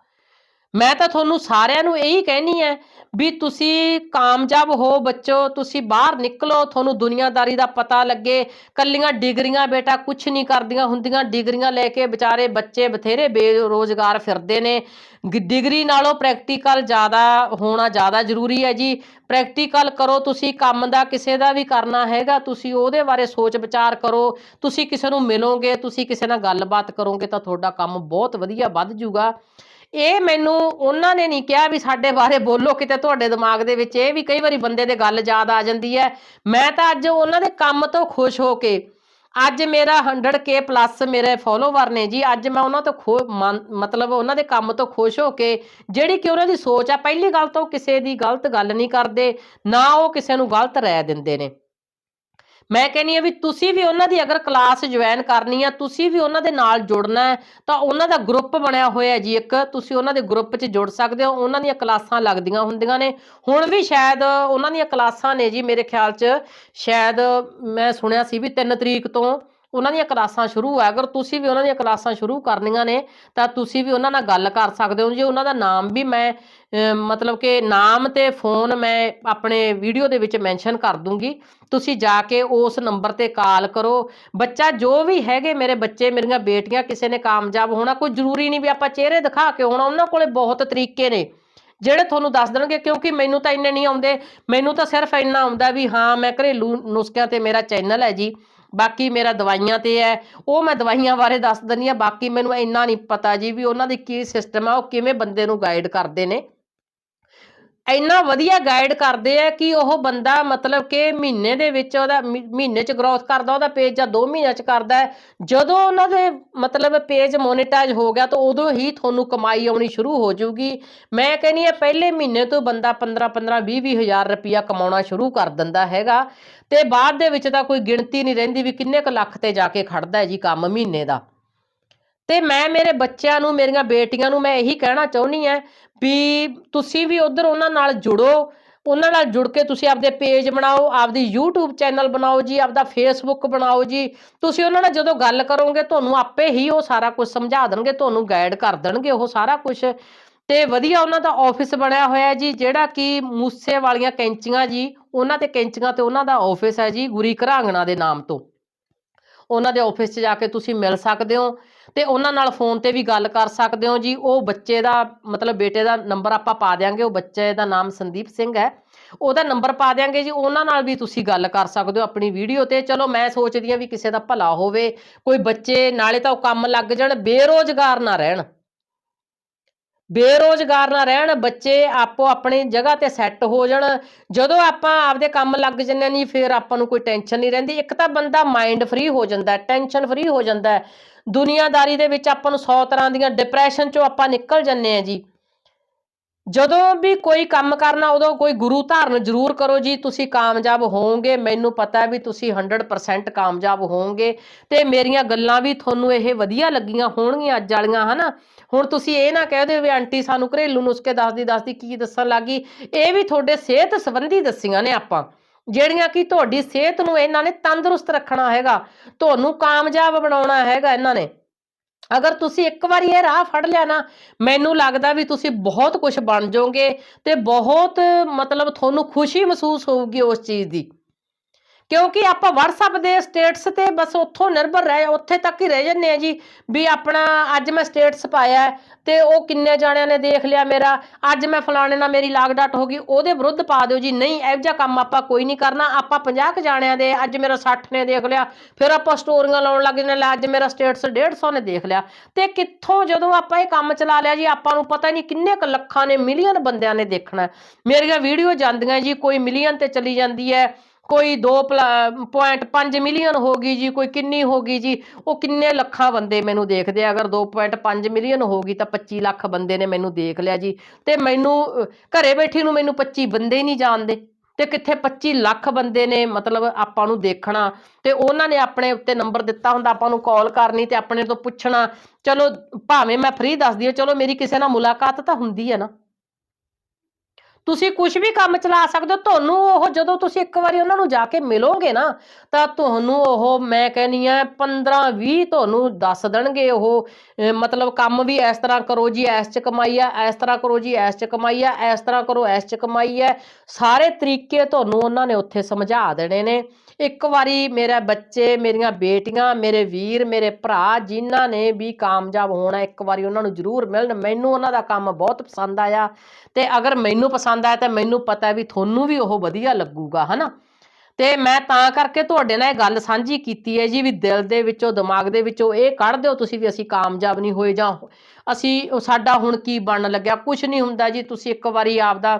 ਮੈਂ ਤਾਂ ਤੁਹਾਨੂੰ ਸਾਰਿਆਂ ਨੂੰ ਇਹੀ ਕਹਿਣੀ ਹੈ ਵੀ ਤੁਸੀਂ ਕਾਮਯਾਬ ਹੋ ਬੱਚੋ, ਤੁਸੀਂ ਬਾਹਰ ਨਿਕਲੋ, ਤੁਹਾਨੂੰ ਦੁਨੀਆਦਾਰੀ ਦਾ ਪਤਾ ਲੱਗੇ, ਕੱਲੀਆਂ ਡਿਗਰੀਆਂ ਬੇਟਾ ਕੁਝ ਨਹੀਂ ਕਰਦੀਆਂ ਹੁੰਦੀਆਂ, ਡਿਗਰੀਆਂ ਲੈ ਕੇ ਵਿਚਾਰੇ ਬੱਚੇ ਬਥੇਰੇ ਬੇਰੋਜ਼ਗਾਰ ਫਿਰਦੇ ਨੇ। ਗ- ਡਿਗਰੀ ਨਾਲੋਂ ਪ੍ਰੈਕਟੀਕਲ ਜ਼ਿਆਦਾ ਹੋਣਾ ਜ਼ਿਆਦਾ ਜ਼ਰੂਰੀ ਹੈ ਜੀ। ਪ੍ਰੈਕਟੀਕਲ ਕਰੋ, ਤੁਸੀਂ ਕੰਮ ਦਾ ਕਿਸੇ ਦਾ ਵੀ ਕਰਨਾ ਹੈਗਾ, ਤੁਸੀਂ ਉਹਦੇ ਬਾਰੇ ਸੋਚ ਵਿਚਾਰ ਕਰੋ, ਤੁਸੀਂ ਕਿਸੇ ਨੂੰ ਮਿਲੋਗੇ, ਤੁਸੀਂ ਕਿਸੇ ਨਾਲ ਗੱਲਬਾਤ ਕਰੋਗੇ ਤਾਂ ਤੁਹਾਡਾ ਕੰਮ ਬਹੁਤ ਵਧੀਆ ਵੱਧ ਜਾਊਗਾ ਇਹ ਮੈਨੂੰ ਉਹਨਾਂ ਨੇ ਨਹੀਂ ਕਿਹਾ ਵੀ ਸਾਡੇ ਬਾਰੇ ਬੋਲੋ, ਕਿਤੇ ਤੁਹਾਡੇ ਦਿਮਾਗ ਦੇ ਵਿੱਚ ਇਹ ਵੀ ਕਈ ਵਾਰੀ ਬੰਦੇ ਦੇ ਗੱਲ ਯਾਦ ਆ ਜਾਂਦੀ ਹੈ। ਮੈਂ ਤਾਂ ਅੱਜ ਉਹਨਾਂ ਦੇ ਕੰਮ ਤੋਂ ਖੁਸ਼ ਹੋ ਕੇ, ਅੱਜ ਮੇਰਾ 100k ਪਲੱਸ ਮੇਰੇ ਫੋਲੋਵਰ ਨੇ ਜੀ, ਅੱਜ ਮੈਂ ਉਹਨਾਂ ਤੋਂ ਖੋ, ਮਨ- ਮਤਲਬ ਉਹਨਾਂ ਦੇ ਕੰਮ ਤੋਂ ਖੁਸ਼ ਹੋ ਕੇ, ਜਿਹੜੀ ਕਿ ਉਹਨਾਂ ਦੀ ਸੋਚ ਆ, ਪਹਿਲੀ ਗੱਲ ਤਾਂ ਉਹ ਕਿਸੇ ਦੀ ਗਲਤ ਗੱਲ ਨਹੀਂ ਕਰਦੇ, ਨਾ ਉਹ ਕਿਸੇ ਨੂੰ ਗਲਤ ਰਾਏ ਦਿੰਦੇ ਨੇ। ਮੈਂ ਕਹਿੰਨੀ ਆ ਵੀ ਤੁਸੀਂ ਵੀ ਉਹਨਾਂ ਦੀ ਅਗਰ ਕਲਾਸ ਜੁਆਇਨ ਕਰਨੀ ਆ, ਤੁਸੀਂ ਵੀ ਉਹਨਾਂ ਦੇ ਨਾਲ ਜੁੜਨਾ ਹੈ, ਤਾਂ ਉਹਨਾਂ ਦਾ ਗਰੁੱਪ ਬਣਿਆ ਹੋਇਆ ਜੀ ਇੱਕ, ਤੁਸੀਂ ਉਹਨਾਂ ਦੇ ਗਰੁੱਪ 'ਚ ਜੁੜ ਸਕਦੇ ਹੋ, ਉਹਨਾਂ ਦੀਆਂ ਕਲਾਸਾਂ ਲੱਗਦੀਆਂ ਹੁੰਦੀਆਂ ਨੇ। ਹੁਣ ਵੀ ਸ਼ਾਇਦ ਉਹਨਾਂ ਦੀਆਂ ਕਲਾਸਾਂ ਨੇ ਜੀ ਮੇਰੇ ਖਿਆਲ 'ਚ, ਸ਼ਾਇਦ ਮੈਂ ਸੁਣਿਆ ਸੀ ਵੀ 3 ਤਰੀਕ ਤੋਂ ਉਹਨਾਂ ਦੀਆਂ ਕਲਾਸਾਂ ਸ਼ੁਰੂ ਆ ਅਗਰ ਤੁਸੀਂ ਵੀ ਉਹਨਾਂ ਦੀਆਂ ਕਲਾਸਾਂ ਸ਼ੁਰੂ ਕਰਨੀਆਂ ਨੇ, ਤਾਂ ਤੁਸੀਂ ਵੀ ਉਹਨਾਂ ਨਾਲ ਗੱਲ ਕਰ ਸਕਦੇ ਹੋ। ਜੀ ਉਹਨਾਂ ਦਾ ਨਾਮ ਵੀ ਮੈਂ ਮਤਲਬ ਕਿ ਨਾਮ ਤੇ ਫੋਨ ਮੈਂ ਆਪਣੇ ਵੀਡੀਓ ਦੇ ਵਿੱਚ ਮੈਂਸ਼ਨ ਕਰ ਦੂੰਗੀ। ਤੁਸੀਂ ਜਾ ਕੇ ਉਸ ਨੰਬਰ ਤੇ ਕਾਲ ਕਰੋ। ਬੱਚਾ ਜੋ ਵੀ ਹੈਗੇ ਮੇਰੇ ਬੱਚੇ, ਮੇਰੀਆਂ ਬੇਟੀਆਂ ਕਿਸੇ ਨੇ ਕਾਮਯਾਬ ਹੋਣਾ, ਕੋਈ ਜ਼ਰੂਰੀ ਨਹੀਂ ਵੀ ਆਪਾਂ ਚਿਹਰੇ ਦਿਖਾ ਕੇ ਹੋਣਾ, ਉਹਨਾਂ ਕੋਲੇ ਬਹੁਤ ਤਰੀਕੇ ਨੇ। ਜਿਹੜੇ ਤੁਹਾਨੂੰ ਦੱਸ ਦੇਣਗੇ, ਕਿਉਂਕਿ ਮੈਨੂੰ ਤਾਂ ਇੰਨੇ ਨਹੀਂ ਆਉਂਦੇ। ਮੈਨੂੰ ਤਾਂ ਸਿਰਫ ਇੰਨਾ ਆਉਂਦਾ ਵੀ ਹਾਂ, ਮੈਂ ਘਰੇਲੂ ਨੁਸਖਿਆਂ ਤੇ ਮੇਰਾ ਚੈਨਲ ਹੈ ਜੀ। ਬਾਕੀ ਮੇਰਾ ਦਵਾਈਆਂ ਤੇ ਹੈ। ਉਹ ਮੈਂ ਦਵਾਈਆਂ ਬਾਰੇ ਦੱਸ ਦਿੰਦੀ ਆ ਬਾਕੀ ਮੈਨੂੰ ਇੰਨਾ ਨਹੀਂ ਪਤਾ ਜੀ ਵੀ ਉਹਨਾਂ ਦੀ ਕੀ ਸਿਸਟਮ ਆ, ਉਹ ਕਿਵੇਂ ਬੰਦੇ ਨੂੰ ਗਾਈਡ ਕਰਦੇ ਨੇ। ਇੰਨਾ ਵਧੀਆ ਗਾਈਡ ਕਰਦੇ ਆ ਕਿ ਉਹ ਬੰਦਾ ਮਤਲਬ ਕਿ ਮਹੀਨੇ ਦੇ ਵਿੱਚ ਉਹਦਾ ਮਹੀ- ਮਹੀਨੇ ਚ ਗਰੋਥ ਕਰਦਾ, ਉਹਦਾ ਪੇਜ ਜਾਂ 2 ਮਹੀਨਿਆਂ ਚ ਕਰਦਾ ਜਦੋਂ ਉਹਨਾਂ ਦੇ ਮਤਲਬ ਪੇਜ ਮੋਨੇਟਾਈਜ਼ ਹੋ ਗਿਆ ਤਾਂ ਉਦੋਂ ਹੀ ਤੁਹਾਨੂੰ ਕਮਾਈ ਆਉਣੀ ਸ਼ੁਰੂ ਹੋ ਜਾਊਗੀ। ਮੈਂ ਕਹਿੰਨੀ ਆ ਪਹਿਲੇ ਮਹੀਨੇ ਤੋਂ ਬੰਦਾ 15 15 20 20 ਹਜ਼ਾਰ ਰੁਪਇਆ ਕਮਾਉਣਾ ਸ਼ੁਰੂ ਕਰ ਦਿੰਦਾ ਹੈਗਾ। ਤੇ ਬਾਅਦ ਦੇ ਵਿੱਚ ਤਾਂ ਕੋਈ ਗਿਣਤੀ ਨਹੀਂ ਰਹਿੰਦੀ ਵੀ ਕਿੰਨੇ ਕੁ ਲੱਖ ਤੇ ਜਾ ਕੇ ਖੜਦਾ ਹੈ ਜੀ ਕੰਮ ਮਹੀਨੇ ਦਾ। ਤੇ ਮੈਂ ਮੇਰੇ ਬੱਚਿਆਂ ਨੂੰ, ਮੇਰੀਆਂ ਬੇਟੀਆਂ ਨੂੰ ਮੈਂ ਇਹੀ ਕਹਿਣਾ ਚਾਹੁੰਦੀ ਆ ਵੀ ਤੁਸੀਂ ਵੀ ਉਧਰ ਉਹਨਾਂ ਨਾਲ ਜੁੜੋ, ਉਹਨਾਂ ਨਾਲ ਜੁੜ ਕੇ ਤੁਸੀਂ ਆਪਦੇ ਪੇਜ ਬਣਾਓ, ਆਪਦੀ YouTube ਚੈਨਲ ਬਣਾਓ ਜੀ, ਆਪਦਾ Facebook ਬਣਾਓ ਜੀ। ਤੁਸੀਂ ਉਹਨਾਂ ਨਾਲ ਜਦੋਂ ਗੱਲ ਕਰੋਗੇ, ਤੁਹਾਨੂੰ ਆਪੇ ਹੀ ਉਹ ਸਾਰਾ ਕੁਝ ਸਮਝਾ ਦੇਣਗੇ, ਤੁਹਾਨੂੰ ਗਾਈਡ ਕਰ ਦੇਣਗੇ ਉਹ ਸਾਰਾ ਕੁਝ ਤੇ ਵਧੀਆ ਉਹਨਾਂ ਦਾ ਆਫਿਸ ਬਣਿਆ ਹੋਇਆ ਜੀ, ਜਿਹੜਾ ਕਿ ਮੂਸੇ ਵਾਲੀਆਂ ਕੈਂਚੀਆਂ ਜੀ, ਉਹਨਾਂ ਤੇ ਕੈਂਚੀਆਂ ਤੇ ਉਹਨਾਂ ਦਾ ਆਫਿਸ ਹੈ ਜੀ, ਗੁਰੀ ਘਰਾਂਗਣਾ ਦੇ ਨਾਮ ਤੋਂ। ਉਹਨਾਂ ਦੇ ਆਫਿਸ 'ਚ ਜਾ ਕੇ ਤੁਸੀਂ ਮਿਲ ਸਕਦੇ ਹੋ। ਤੇ ਉਹਨਾਂ ਨਾਲ ਫੋਨ ਤੇ ਵੀ ਗੱਲ ਕਰ ਸਕਦੇ ਹੋ ਜੀ। ਉਹ ਬੱਚੇ ਦਾ, ਮਤਲਬ ਬੇਟੇ ਦਾ ਨੰਬਰ ਆਪਾਂ ਪਾ ਦਿਆਂਗੇ। ਉਹ ਬੱਚੇ ਦਾ ਨਾਮ ਸੰਦੀਪ ਸਿੰਘ ਹੈ। ਉਹਦਾ ਨੰਬਰ ਪਾ ਦਿਆਂਗੇ ਜੀ। ਉਹਨਾਂ ਨਾਲ ਵੀ ਤੁਸੀਂ ਗੱਲ ਕਰ ਸਕਦੇ ਹੋ ਆਪਣੀ ਵੀਡੀਓ ਤੇ। ਚਲੋ ਮੈਂ ਸੋਚਦੀ ਹਾਂ ਵੀ ਕਿਸੇ ਦਾ ਭਲਾ ਹੋਵੇ। ਕੋਈ ਬੱਚੇ, ਨਾਲੇ ਤਾਂ ਉਹ ਕੰਮ ਲੱਗ ਜਾਣ। ਬੇਰੋਜ਼ਗਾਰ ਨਾ ਰਹਿਣ। ਬੇਰੋਜ਼ਗਾਰ ਨਾ ਰਹਿਣ, ਬੱਚੇ ਆਪੋ ਆਪਣੀ ਜਗ੍ਹਾ ਤੇ ਸੈੱਟ ਹੋ ਜਾਣ। ਜਦੋਂ ਆਪਾਂ ਆਪਦੇ ਕੰਮ ਲੱਗ ਜੰਨੇ ਨਹੀਂ ਫਿਰ ਆਪਾਂ ਨੂੰ ਕੋਈ ਟੈਨਸ਼ਨ ਨਹੀਂ ਰਹਿੰਦੀ। ਇੱਕ ਤਾਂ ਬੰਦਾ ਮਾਈਂਡ ਫ੍ਰੀ ਹੋ ਜਾਂਦਾ ਟੈਨਸ਼ਨ ਫ੍ਰੀ ਹੋ ਜਾਂਦਾ। ਦੁਨੀਆਦਾਰੀ ਦੇ ਵਿੱਚ ਆਪਾਂ ਨੂੰ 100 ਤਰ੍ਹਾਂ ਦੀਆਂ ਡਿਪਰੈਸ਼ਨ ਚੋਂ ਆਪਾਂ ਨਿਕਲ ਜੰਨੇ ਆ ਜੀ। ਜਦੋਂ ਵੀ ਕੋਈ ਕੰਮ ਕਰਨਾ, ਉਦੋਂ ਕੋਈ ਗੁਰੂ ਧਾਰਨ ਜ਼ਰੂਰ ਕਰੋ ਜੀ। ਤੁਸੀਂ ਕਾਮਯਾਬ ਹੋਵੋਗੇ। ਮੈਨੂੰ ਪਤਾ ਵੀ ਤੁਸੀਂ 100% ਕਾਮਯਾਬ ਹੋਵੋਗੇ ਤੇ ਮੇਰੀਆਂ ਗੱਲਾਂ ਵੀ ਤੁਹਾਨੂੰ ਇਹ ਵਧੀਆ ਲੱਗੀਆਂ ਹੋਣਗੀਆਂ ਅੱਜ ਵਾਲੀਆਂ, ਹਨਾ? ਹੁਣ ਤੁਸੀਂ ਇਹ ਨਾ ਕਹਿ ਦਿਓ ਵੀ ਆਂਟੀ ਸਾਨੂੰ ਘਰੇਲੂ ਨੁਸਖੇ ਦੱਸਦੀ ਦੱਸਦੀ ਕੀ ਦੱਸਣ ਲੱਗੀ। ਇਹ ਵੀ ਤੁਹਾਡੇ ਸਿਹਤ ਸੰਬੰਧੀ ਦੱਸੀਆਂ ਨੇ ਆਪਾਂ। ਜਿਹੜੀਆਂ ਕਿ ਤੁਹਾਡੀ ਸਿਹਤ ਨੂੰ ਇਹਨਾਂ ਨੇ ਤੰਦਰੁਸਤ ਰੱਖਣਾ ਹੈਗਾ। ਤੁਹਾਨੂੰ ਕਾਮਯਾਬ ਬਣਾਉਣਾ ਹੈਗਾ ਇਹਨਾਂ ਨੇ। ਅਗਰ ਤੁਸੀਂ ਇੱਕ ਵਾਰੀ ਇਹ ਰਾਹ ਫੜ ਲਿਆ ਨਾ, ਮੈਨੂੰ ਲੱਗਦਾ ਵੀ ਤੁਸੀਂ ਬਹੁਤ ਕੁਝ ਬਣ ਜਾਓਗੇ ਤੇ ਬਹੁਤ ਮਤਲਬ ਤੁਹਾਨੂੰ ਖੁਸ਼ੀ ਮਹਿਸੂਸ ਹੋਊਗੀ ਉਸ ਚੀਜ਼ ਦੀ। ਕਿਉਂਕਿ ਆਪਾਂ WhatsApp ਦੇ ਸਟੇਟਸ ਤੇ ਬਸ ਉੱਥੋਂ ਨਿਰਭਰ ਰਹਿ, ਉੱਥੇ ਤੱਕ ਹੀ ਰਹਿ ਜੰਨੇ ਆ ਜੀ, ਵੀ ਆਪਣਾ ਅੱਜ ਮੈਂ ਸਟੇਟਸ ਪਾਇਆ ਹੈ ਤੇ ਉਹ ਕਿੰਨੇ ਜਾਣਿਆਂ ਨੇ ਦੇਖ ਲਿਆ ਮੇਰਾ, ਅੱਜ ਮੈਂ ਫਲਾਣੇ ਨਾਲ ਮੇਰੀ ਲਾਗ ਡਾਟ ਹੋ ਗਈ, ਉਹਦੇ ਵਿਰੁੱਧ ਪਾ ਦਿਓ ਜੀ, ਨਹੀਂ ਇਹੋ ਜਿਹਾ ਕੰਮ ਆਪਾਂ ਕੋਈ ਨਹੀਂ ਕਰਨਾ, ਆਪਾਂ 50 ਕੁ ਜਾਣਿਆਂ ਦੇ, ਅੱਜ ਮੇਰਾ 60 ਨੇ ਦੇਖ ਲਿਆ, ਫਿਰ ਆਪਾਂ ਸਟੋਰੀਆਂ ਲਾਉਣ ਲੱਗ ਜਨੇ ਅੱਜ ਮੇਰਾ ਸਟੇਟਸ 150 ਨੇ ਦੇਖ ਲਿਆ, ਤੇ ਕਿੱਥੋਂ ਜਦੋਂ ਆਪਾਂ ਇਹ ਕੰਮ ਚਲਾ ਲਿਆ ਜੀ, ਆਪਾਂ ਨੂੰ ਪਤਾ ਨਹੀਂ ਕਿੰਨੇ ਕੁ ਲੱਖਾਂ ਨੇ, ਮਿਲੀਅਨ ਬੰਦਿਆਂ ਨੇ ਦੇਖਣਾ ਮੇਰੀਆਂ ਵੀਡੀਓ ਜਾਂਦੀਆਂ ਜੀ, ਕੋਈ ਮਿਲੀਅਨ ਤੇ ਚਲੀ ਜਾਂਦੀ ਹੈ ਕੋਈ 2.5 ਮਿਲੀਅਨ ਹੋ ਗਈ ਜੀ, ਕੋਈ ਕਿੰਨੀ ਹੋ ਗਈ ਜੀ, ਉਹ ਕਿੰਨੇ ਲੱਖਾਂ ਬੰਦੇ ਮੈਨੂੰ ਦੇਖਦੇ ਆ। ਅਗਰ 2.5 ਮਿਲੀਅਨ ਹੋ ਗਈ ਤਾਂ 25 ਲੱਖ ਬੰਦੇ ਨੇ ਮੈਨੂੰ ਦੇਖ ਲਿਆ ਜੀ। ਤੇ ਮੈਨੂੰ, ਘਰੇ ਬੈਠੀ ਨੂੰ ਮੈਨੂੰ 25 ਬੰਦੇ ਹੀ ਨਹੀਂ ਜਾਣਦੇ। ਤੇ ਕਿੱਥੇ 25 ਲੱਖ ਬੰਦੇ ਨੇ ਮਤਲਬ ਆਪਾਂ ਨੂੰ ਦੇਖਣਾ। ਤੇ ਉਹਨਾਂ ਨੇ ਆਪਣੇ ਉੱਤੇ ਨੰਬਰ ਦਿੱਤਾ ਹੁੰਦਾ, ਆਪਾਂ ਨੂੰ ਕਾਲ ਕਰਨੀ ਤੇ ਆਪਣੇ ਤੋਂ ਪੁੱਛਣਾ। ਚਲੋ, ਭਾਵੇਂ ਮੈਂ ਫ੍ਰੀ ਦੱਸਦੀ ਹਾਂ, ਚਲੋ ਮੇਰੀ ਕਿਸੇ ਨਾਲ ਮੁਲਾਕਾਤ ਤਾਂ ਹੁੰਦੀ ਹੈ ਨਾ। ਤੁਸੀਂ ਕੁਝ ਵੀ ਕੰਮ ਚਲਾ ਸਕਦੇ ਹੋ, ਤੁਹਾਨੂੰ ਉਹ ਜਦੋਂ ਤੁਸੀਂ ਇੱਕ ਵਾਰੀ ਉਹਨਾਂ ਨੂੰ ਜਾ ਕੇ ਮਿਲੋਗੇ ਨਾ, ਤਾਂ ਤੁਹਾਨੂੰ ਉਹ ਮੈਂ ਕਹਿੰਨੀ ਆ 15 20 ਤੁਹਾਨੂੰ ਦੱਸ ਦੇਣਗੇ ਉਹ ਮਤਲਬ ਕੰਮ ਵੀ ਇਸ ਤਰ੍ਹਾਂ ਕਰੋ ਜੀ, ਇਸ ਚ ਕਮਾਈ ਆ, ਇਸ ਤਰ੍ਹਾਂ ਕਰੋ ਜੀ, ਇਸ ਚ ਕਮਾਈ ਆ, ਇਸ ਤਰ੍ਹਾਂ ਕਰੋ, ਇਸ ਚ ਕਮਾਈ ਆ। ਸਾਰੇ ਤਰੀਕੇ ਤੁਹਾਨੂੰ ਉਹਨਾਂ ਨੇ ਉੱਥੇ ਸਮਝਾ ਦੇਣੇ ਨੇ। ਇੱਕ ਵਾਰੀ ਮੇਰੇ ਬੱਚੇ, ਮੇਰੀਆਂ ਬੇਟੀਆਂ, ਮੇਰੇ ਵੀਰ, ਮੇਰੇ ਭਰਾ ਜਿਨ੍ਹਾਂ ਨੇ ਵੀ ਕਾਮਯਾਬ ਹੋਣਾ, ਇੱਕ ਵਾਰੀ ਉਹਨਾਂ ਨੂੰ ਜ਼ਰੂਰ ਮਿਲਣ। ਮੈਨੂੰ ਉਹਨਾਂ ਦਾ ਕੰਮ ਬਹੁਤ ਪਸੰਦ ਆਇਆ ਤੇ ਅਗਰ ਮੈਨੂੰ ਪਸੰਦ ਆਇਆ ਤਾਂ ਮੈਨੂੰ ਪਤਾ ਵੀ ਤੁਹਾਨੂੰ ਵੀ ਉਹ ਵਧੀਆ ਲੱਗੂਗਾ, ਹਨਾ? ਤੇ ਮੈਂ ਤਾਂ ਕਰਕੇ ਤੁਹਾਡੇ ਨਾਲ ਇਹ ਗੱਲ ਸਾਂਝੀ ਕੀਤੀ ਹੈ ਜੀ ਵੀ ਦਿਲ ਦੇ ਵਿੱਚੋਂ, ਦਿਮਾਗ ਦੇ ਵਿੱਚੋਂ ਇਹ ਕੱਢ ਦਿਓ ਤੁਸੀਂ ਵੀ ਅਸੀਂ ਕਾਮਯਾਬ ਨਹੀਂ ਹੋਏ ਜਾਂ ਅਸੀਂ ਸਾਡਾ ਹੁਣ ਕੀ ਬਣਨ ਲੱਗਿਆ? ਕੁਝ ਨਹੀਂ ਹੁੰਦਾ ਜੀ, ਤੁਸੀਂ ਇੱਕ ਵਾਰੀ ਆਪਦਾ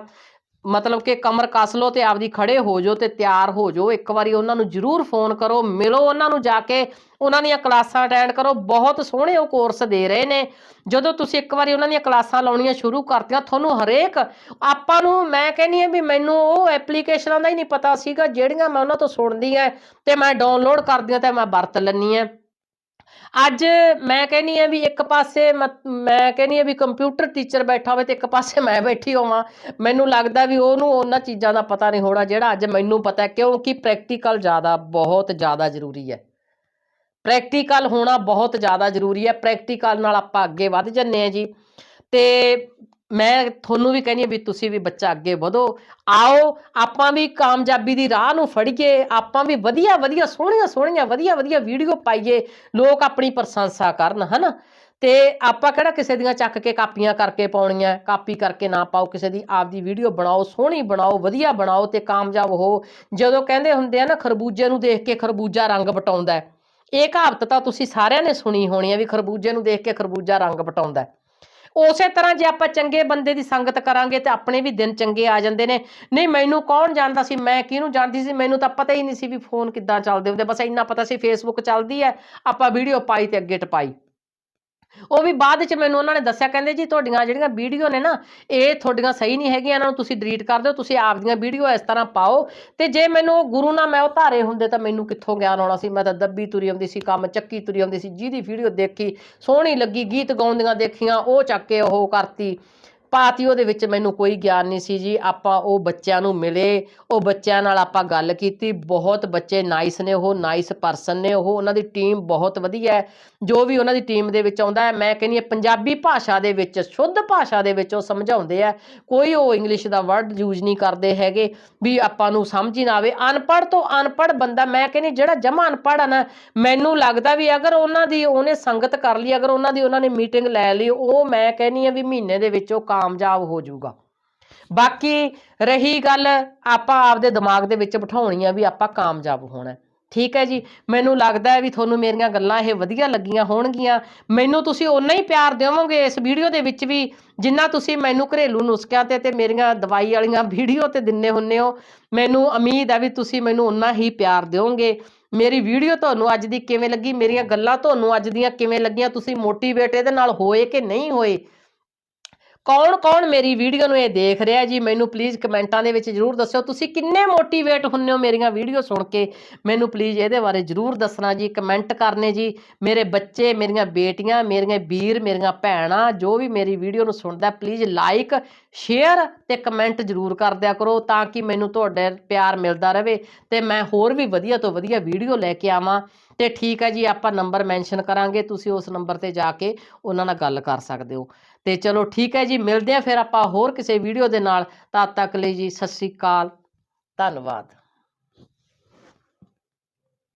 ਮਤਲਬ ਕਿ ਕਮਰ ਕੱਸ ਲਓ ਤੇ ਆਪਦੀ ਖੜੇ ਹੋ ਜਾਓ ਤੇ ਤਿਆਰ ਹੋ ਜਾਓ। ਇੱਕ ਵਾਰੀ ਉਹਨਾਂ ਨੂੰ ਜ਼ਰੂਰ ਫੋਨ ਕਰੋ, ਮਿਲੋ ਉਹਨਾਂ ਨੂੰ ਜਾ ਕੇ, ਉਹਨਾਂ ਦੀਆਂ ਕਲਾਸਾਂ ਅਟੈਂਡ ਕਰੋ। ਬਹੁਤ ਸੋਹਣੇ ਉਹ ਕੋਰਸ ਦੇ ਰਹੇ ਨੇ। ਜਦੋਂ ਤੁਸੀਂ ਇੱਕ ਵਾਰੀ ਉਹਨਾਂ ਦੀਆਂ ਕਲਾਸਾਂ ਲਾਉਣੀਆਂ ਸ਼ੁਰੂ ਕਰਤੀਆਂ, ਤੁਹਾਨੂੰ ਹਰੇਕ ਆਪਾਂ ਨੂੰ ਮੈਂ ਕਹਿੰਨੀ ਆ ਵੀ ਮੈਨੂੰ ਉਹ ਐਪਲੀਕੇਸ਼ਨਾਂ ਦਾ ਹੀ ਨਹੀਂ ਪਤਾ ਸੀਗਾ, ਜਿਹੜੀਆਂ ਮੈਂ ਉਹਨਾਂ ਤੋਂ ਸੁਣਦੀ ਆ ਤੇ ਮੈਂ ਡਾਊਨਲੋਡ ਕਰਦੀ ਆ ਤੇ ਮੈਂ ਵਰਤ ਲੈਂਦੀ ਆ ਅੱਜ ਮੈਂ ਕਹਿੰਨੀ ਆ ਵੀ ਇੱਕ ਪਾਸੇ ਮਤ- ਮੈਂ ਕਹਿੰਨੀ ਆ ਵੀ ਕੰਪਿਊਟਰ ਟੀਚਰ ਬੈਠਾ ਹੋਵੇ ਤੇ ਇੱਕ ਪਾਸੇ ਮੈਂ ਬੈਠੀ ਹੋਵਾਂ। ਮੈਨੂੰ ਲੱਗਦਾ ਵੀ ਉਹਨੂੰ ਉਹਨਾਂ ਚੀਜ਼ਾਂ ਦਾ ਪਤਾ ਨਹੀਂ ਹੋਣਾ ਜਿਹੜਾ ਅੱਜ ਮੈਨੂੰ ਪਤਾ ਕਿਉਂਕਿ ਪ੍ਰੈਕਟੀਕਲ ਜ਼ਿਆਦਾ, ਬਹੁਤ ਜ਼ਿਆਦਾ ਜ਼ਰੂਰੀ ਹੈ। ਪ੍ਰੈਕਟੀਕਲ ਹੋਣਾ ਬਹੁਤ ਜ਼ਿਆਦਾ ਜ਼ਰੂਰੀ ਹੈ। ਪ੍ਰੈਕਟੀਕਲ ਨਾਲ ਆਪਾਂ ਅੱਗੇ ਵੱਧ ਜੰਨੇ ਆ ਜੀ। ਤੇ ਮੈਂ ਤੁਹਾਨੂੰ ਵੀ ਕਹਿੰਦੀ ਹਾਂ ਵੀ ਤੁਸੀਂ ਵੀ ਬੱਚਾ ਅੱਗੇ ਵਧੋ। ਆਓ, ਆਪਾਂ ਵੀ ਕਾਮਯਾਬੀ ਦੀ ਰਾਹ ਨੂੰ ਫੜੀਏ, ਆਪਾਂ ਵੀ ਵਧੀਆ ਵਧੀਆ, ਸੋਹਣੀਆਂ ਸੋਹਣੀਆਂ, ਵਧੀਆ ਵਧੀਆ ਵੀਡੀਓ ਪਾਈਏ, ਲੋਕ ਆਪਣੀ ਪ੍ਰਸ਼ੰਸਾ ਕਰਨ, ਹਨਾ? ਤੇ ਆਪਾਂ ਕਿਹੜਾ ਕਿਸੇ ਦੀਆਂ ਚੱਕ ਕੇ ਕਾਪੀਆਂ ਕਰਕੇ ਪਾਉਣੀਆਂ, ਕਾਪੀ ਕਰਕੇ ਨਾ ਪਾਓ, ਕਿਸੇ ਦੀ ਆਪਦੀ ਵੀਡੀਓ ਬਣਾਓ, ਸੋਹਣੀ ਬਣਾਓ, ਵਧੀਆ ਬਣਾਓ ਤੇ ਕਾਮਯਾਬ ਹੋ। ਜਦੋਂ ਕਹਿੰਦੇ ਹੁੰਦੇ ਆ ਨਾ, ਖਰਬੂਜੇ ਨੂੰ ਦੇਖ ਕੇ ਖਰਬੂਜਾ ਰੰਗ ਵਟਾਉਂਦਾ ਇਹ ਕਹਾਵਤ ਤਾਂ ਤੁਸੀਂ ਸਾਰਿਆਂ ਨੇ ਸੁਣੀ ਹੋਣੀ ਹੈ ਵੀ ਖਰਬੂਜੇ ਨੂੰ ਦੇਖ ਕੇ ਖਰਬੂਜਾ ਰੰਗ ਵਟਾਉਂਦਾ ਉਸੇ ਤਰ੍ਹਾਂ ਜੇ ਆਪਾਂ ਚੰਗੇ ਬੰਦੇ ਦੀ ਸੰਗਤ ਕਰਾਂਗੇ ਤੇ ਆਪਣੇ ਵੀ ਦਿਨ ਚੰਗੇ ਆ ਜਾਂਦੇ ਨੇ। ਨਹੀਂ, ਮੈਨੂੰ ਕੌਣ ਜਾਣਦਾ ਸੀ? ਮੈਂ ਕਿਹਨੂੰ ਜਾਣਦੀ ਸੀ? ਮੈਨੂੰ ਤਾਂ ਪਤਾ ਹੀ ਨਹੀਂ ਸੀ ਵੀ ਫੋਨ ਕਿੱਦਾਂ ਚੱਲਦੇ ਹੁੰਦੇ। ਬਸ ਇੰਨਾ ਪਤਾ ਸੀ ਫੇਸਬੁੱਕ ਚੱਲਦੀ ਹੈ, ਆਪਾਂ ਵੀਡੀਓ ਪਾਈ ਤੇ ਅੱਗੇ ਟਪਾਈ। ਉਹ ਵੀ ਬਾਅਦ 'ਚ ਮੈਨੂੰ ਉਹਨਾਂ ਨੇ ਦੱਸਿਆ, ਕਹਿੰਦੇ ਜੀ ਤੁਹਾਡੀਆਂ ਜਿਹੜੀਆਂ ਵੀਡੀਓ ਨੇ ਨਾ, ਇਹ ਤੁਹਾਡੀਆਂ ਸਹੀ ਨਹੀਂ ਹੈਗੀਆਂ, ਇਹਨਾਂ ਨੂੰ ਤੁਸੀਂ ਡਿਲੀਟ ਕਰ ਦਿਓ, ਤੁਸੀਂ ਆਪ ਦੀਆਂ ਵੀਡੀਓ ਇਸ ਤਰ੍ਹਾਂ ਪਾਓ। ਤੇ ਜੇ ਮੈਨੂੰ ਉਹ ਗੁਰੂ ਨਾਲ ਮੈਂ ਉਹ ਧਾਰੇ ਹੁੰਦੇ ਤਾਂ ਮੈਨੂੰ ਕਿੱਥੋਂ ਗਿਆਨ ਆਉਣਾ ਸੀ? ਮੈਂ ਤਾਂ ਦੱਬੀ ਤੁਰੀ ਆਉਂਦੀ ਸੀ ਕੰਮ, ਚੱਕੀ ਤੁਰੀ ਆਉਂਦੀ ਸੀ, ਜਿਹਦੀ ਵੀਡੀਓ ਦੇਖੀ, ਸੋਹਣੀ ਲੱਗੀ, ਗੀਤ ਗਾਉਂਦੀਆਂ ਦੇਖੀਆਂ, ਉਹ ਚੱਕ ਕੇ ਉਹ ਕਰਤੀ। ਪਾਤੀ, ਉਹਦੇ ਵਿੱਚ ਮੈਨੂੰ ਕੋਈ ਗਿਆਨ ਨਹੀਂ ਸੀ ਜੀ। ਆਪਾਂ ਉਹ ਬੱਚਿਆਂ ਨੂੰ ਮਿਲੇ, ਉਹ ਬੱਚਿਆਂ ਨਾਲ ਆਪਾਂ ਗੱਲ ਕੀਤੀ। ਬਹੁਤ ਬੱਚੇ ਨਾਈਸ ਨੇ ਉਹ ਨਾਈਸ ਪਰਸਨ ਨੇ ਉਹ। ਉਹਨਾਂ ਦੀ ਟੀਮ ਬਹੁਤ ਵਧੀਆ ਹੈ। ਜੋ ਵੀ ਉਹਨਾਂ ਦੀ ਟੀਮ ਦੇ ਵਿੱਚ ਆਉਂਦਾ ਹੈ, ਮੈਂ ਕਹਿੰਦੀ ਹਾਂ, ਪੰਜਾਬੀ ਭਾਸ਼ਾ ਦੇ ਵਿੱਚ, ਸ਼ੁੱਧ ਭਾਸ਼ਾ ਦੇ ਵਿੱਚ ਉਹ ਸਮਝਾਉਂਦੇ ਆ। ਕੋਈ ਉਹ ਇੰਗਲਿਸ਼ ਦਾ ਵਰਡ ਯੂਜ਼ ਨਹੀਂ ਕਰਦੇ ਹੈਗੇ ਵੀ ਆਪਾਂ ਨੂੰ ਸਮਝ ਹੀ ਨਾ ਆਵੇ। ਅਨਪੜ੍ਹ ਤੋਂ ਅਨਪੜ੍ਹ ਬੰਦਾ, ਮੈਂ ਕਹਿੰਦੀ ਜਿਹੜਾ ਜਮਾ ਅਨਪੜ੍ਹ ਆ ਨਾ, ਮੈਨੂੰ ਲੱਗਦਾ ਵੀ ਅਗਰ ਉਹਨਾਂ ਦੀ ਉਹਨੇ ਸੰਗਤ ਕਰ ਲਈ, ਅਗਰ ਉਹਨਾਂ ਦੀ ਉਹਨਾਂ ਨੇ ਮੀਟਿੰਗ ਲੈ ਲਈ, ਉਹ ਮੈਂ ਕਹਿੰਦੀ ਆ ਵੀ ਮਹੀਨੇ ਦੇ ਵਿੱਚ ਉਹ ਕਾਮਯਾਬ ਹੋ ਜਾਊਗਾ। ਬਾਕੀ ਰਹੀ ਗੱਲ ਆਪਾਂ ਆਪਦੇ ਦਿਮਾਗ ਦੇ ਵਿੱਚ ਬਿਠਾਉਣੀ ਆ ਵੀ ਆਪਾਂ ਕਾਮਯਾਬ ਹੋਣਾ ਠੀਕ ਹੈ ਜੀ? ਮੈਨੂੰ ਲੱਗਦਾ ਹੈ ਵੀ ਤੁਹਾਨੂੰ ਮੇਰੀਆਂ ਗੱਲਾਂ ਇਹ ਵਧੀਆ ਲੱਗੀਆਂ ਹੋਣਗੀਆਂ। ਮੈਨੂੰ ਤੁਸੀਂ ਓਨਾ ਹੀ ਪਿਆਰ ਦੇਵੋਗੇ ਇਸ ਵੀਡੀਓ ਦੇ ਵਿੱਚ ਵੀ, ਜਿੰਨਾ ਤੁਸੀਂ ਮੈਨੂੰ ਘਰੇਲੂ ਨੁਸਖਿਆਂ ਤੇ ਤੇ ਮੇਰੀਆਂ ਦਵਾਈ ਵਾਲੀਆਂ ਵੀਡੀਓ ਤੇ ਦਿੰਨੇ ਹੁੰਨੇ ਹੋ। ਮੈਨੂੰ ਉਮੀਦ ਹੈ ਵੀ ਤੁਸੀਂ ਮੈਨੂੰ ਓਨਾ ਹੀ ਪਿਆਰ ਦਿਓਗੇ ਮੇਰੀ ਵੀਡੀਓ ਤੁਹਾਨੂੰ ਅੱਜ ਦੀ ਕਿਵੇਂ ਲੱਗੀ? ਮੇਰੀਆਂ ਗੱਲਾਂ ਤੁਹਾਨੂੰ ਅੱਜ ਦੀਆਂ ਕਿਵੇਂ ਲੱਗੀਆਂ? ਤੁਸੀਂ ਮੋਟੀਵੇਟ ਇਹਦੇ ਨਾਲ ਹੋਏ ਕਿ ਨਹੀਂ ਹੋਏ? ਕੌਣ ਕੌਣ ਮੇਰੀ ਵੀਡੀਓ ਨੂੰ ਇਹ ਦੇਖ ਰਿਹਾ ਜੀ? ਮੈਨੂੰ ਪਲੀਜ਼ ਕਮੈਂਟਾਂ ਦੇ ਵਿੱਚ ਜਰੂਰ ਦੱਸਿਓ। ਤੁਸੀਂ ਕਿੰਨੇ ਮੋਟੀਵੇਟ ਹੁੰਨੇ ਹੋ ਮੇਰੀਆਂ ਵੀਡੀਓ ਸੁਣ ਕੇ? ਮੈਨੂੰ ਪਲੀਜ਼ ਇਹਦੇ ਬਾਰੇ ਜਰੂਰ ਦੱਸਣਾ ਜੀ, ਕਮੈਂਟ ਕਰਨੇ ਜੀ। ਮੇਰੇ ਬੱਚੇ, ਮੇਰੀਆਂ ਬੇਟੀਆਂ, ਮੇਰੀਆਂ ਵੀਰ, ਮੇਰੀਆਂ ਭੈਣਾਂ, ਜੋ ਵੀ ਮੇਰੀ ਵੀਡੀਓ ਨੂੰ ਸੁਣਦਾ ਪਲੀਜ਼ ਲਾਈਕ ਸ਼ੇਅਰ ਤੇ ਕਮੈਂਟ ਜਰੂਰ ਕਰ ਦਿਆ ਕਰੋ ਤਾਂ ਕਿ ਮੈਨੂੰ ਤੁਹਾਡੇ ਪਿਆਰ ਮਿਲਦਾ ਰਹੇ ਤੇ ਮੈਂ ਹੋਰ ਵੀ ਵਧੀਆ ਤੋਂ ਵਧੀਆ ਵੀਡੀਓ ਲੈ ਕੇ ਆਵਾਂ। ਤੇ ਠੀਕ ਹੈ ਜੀ, ਆਪਾਂ ਨੰਬਰ ਮੈਂਸ਼ਨ ਕਰਾਂਗੇ। ਤੁਸੀਂ ਉਸ ਨੰਬਰ ਤੇ ਜਾ ਕੇ ਉਹਨਾਂ ਨਾਲ ਗੱਲ ਕਰ ਸਕਦੇ ਹੋ। ਤੇ ਚਲੋ ਠੀਕ ਹੈ ਜੀ, ਮਿਲਦੇ ਆ ਫਿਰ ਆਪਾਂ ਹੋਰ ਕਿਸੇ ਵੀਡੀਓ ਦੇ ਨਾਲ। ਤਦ ਤੱਕ ਲਈ ਜੀ, ਸਤਿ ਸ੍ਰੀ ਅਕਾਲ। ਧੰਨਵਾਦ।